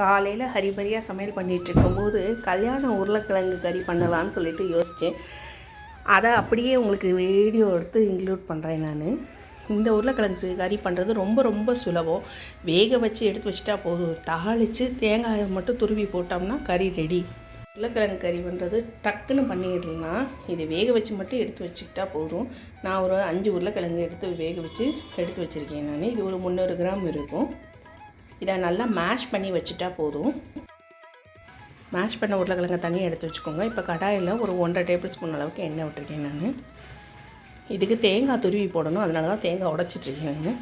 காலையில் ஹரிபரியாக சமையல் பண்ணிகிட்டு இருக்கும்போது கல்யாண உருளைக்கிழங்கு கறி பண்ணலான்னு சொல்லிட்டு யோசித்தேன் அதை அப்படியே உங்களுக்கு வீடியோ எடுத்து இன்க்ளூட் பண்ணுறேன் நான். இந்த உருளைக்கிழங்கு கறி பண்ணுறது ரொம்ப ரொம்ப சுலபம். வேக வச்சு எடுத்து வச்சுட்டா போதும். தாளித்து தேங்காயை மட்டும் துருவி போட்டோம்னா கறி ரெடி உருளைக்கிழங்கு கறி பண்ணுறது டக்குன்னு பண்ணிடலாம் இது வேக வச்சு மட்டும் எடுத்து வச்சுக்கிட்டா போதும். நான் ஒரு அஞ்சு உருளைக்கிழங்கு எடுத்து வேக வச்சு எடுத்து வச்சுருக்கேன் நான். இது ஒரு முந்நூறு கிராம் இருக்கும். இதை நல்லா மேஷ் பண்ணி வச்சுட்டா போதும். மேஷ் பண்ண உருளைக்கிழங்க தனியாக எடுத்து வச்சுக்கோங்க. இப்போ கடாயில் ஒரு ஒன்றரை டேபிள் ஸ்பூன் அளவுக்கு எண்ணெய் விட்டுருக்கேன் நான். இதுக்கு தேங்காய் துருவி போடணும். அதனால தான் தேங்காய் உடச்சிட்ருக்கேன் நான்.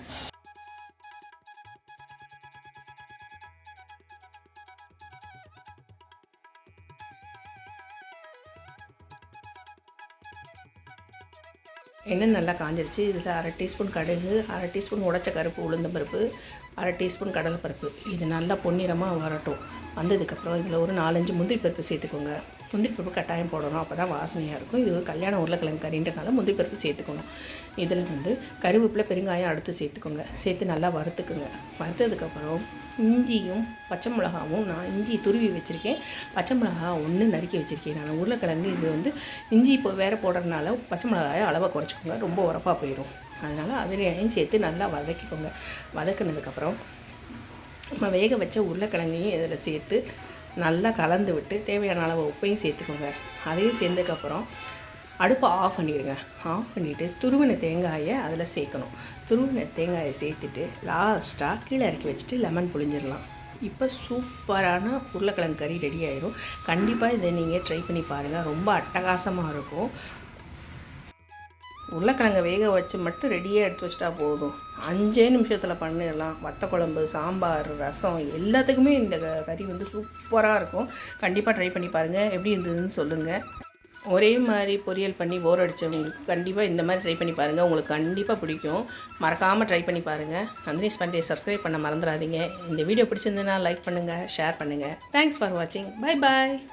எண்ணெய் நல்லா காஞ்சிருச்சு. இதில் அரை டீஸ்பூன் கடுகு அரை டீஸ்பூன் உடச்ச கருப்பு உளுந்தம்பருப்பு அரை டீஸ்பூன் கடலைப்பருப்பு. இது நல்லா பொன்னிறமாக வரட்டும். வந்ததுக்கப்புறம் இதில் ஒரு நாலஞ்சு முந்திரி பருப்பு சேர்த்துக்கோங்க. முந்திரி பருப்பு கட்டாயம் போடணும். அப்போ தான் வாசனையாக இருக்கும். இது கல்யாண உருளைக்கிழங்கு கறின்றனால முந்திரி பருப்பு சேர்த்துக்கணும். இதில் வந்து கருவேப்பிலை பெருங்காயம் அடுத்து சேர்த்துக்கோங்க. சேர்த்து நல்லா வறுத்துக்குங்க. வறுத்ததுக்கப்புறம் இஞ்சியும் பச்சை மிளகாவும் நான் இஞ்சி துருவி வச்சுருக்கேன். பச்சை மிளகா ஒன்று நறுக்கி வச்சுருக்கேன் நான். உருளைக்கிழங்கு இது வந்து இஞ்சி இப்போ வேறு போடுறதுனால பச்சை மிளகாயை அளவை குறைச்சிக்கோங்க. ரொம்ப உரப்பாக போயிடும். அதனால் அதுலேயும் சேர்த்து நல்லா வதக்கிக்கோங்க. வதக்குனதுக்கப்புறம் நம்ம வேக வச்ச உருளைக்கிழங்கையும் இதில் சேர்த்து நல்லா கலந்து விட்டு தேவையான அளவு உப்பையும் சேர்த்துக்கோங்க. அதையும் சேர்ந்ததுக்கப்புறம் அடுப்பை ஆஃப் பண்ணிடுங்க. ஆஃப் பண்ணிவிட்டு துருவின தேங்காயை அதில் சேர்க்கணும். துருவின தேங்காயை சேர்த்துட்டு லாஸ்ட்டாக கீழே இறக்கி வச்சுட்டு லெமன் புழிஞ்சிடலாம். இப்போ சூப்பரான உருளைக்கிழங்கு கறி ரெடி ஆயிரும். கண்டிப்பாக இதை நீங்கள் ட்ரை பண்ணி பாருங்கள் ரொம்ப அட்டகாசமாக இருக்கும். உருளைக்கிழங்க வேக வச்சு மட்டும் ரெடியாக எடுத்து வச்சிட்டா போதும். அஞ்சே நிமிஷத்தில் பண்ணிடலாம். வத்த குழம்பு சாம்பார் ரசம் எல்லாத்துக்குமே இந்த க- கறி வந்து சூப்பராக இருக்கும். கண்டிப்பாக ட்ரை பண்ணி பாருங்கள் எப்படி இருந்ததுன்னு சொல்லுங்கள் ஒரே மாதிரி பொரியல் பண்ணி போர் அடித்தவங்களுக்கு கண்டிப்பாக இந்த மாதிரி ட்ரை பண்ணி பாருங்கள் உங்களுக்கு கண்டிப்பாக பிடிக்கும். மறக்காமல் ட்ரை பண்ணி பாருங்கள் நந்தினிஸ் பண்டே சப்ஸ்கிரைப் பண்ண மறந்துடாதீங்க. இந்த வீடியோ பிடிச்சிருந்ததுன்னா லைக் பண்ணுங்கள் ஷேர் பண்ணுங்கள் தேங்க்ஸ் ஃபார் வாட்சிங் பை பாய்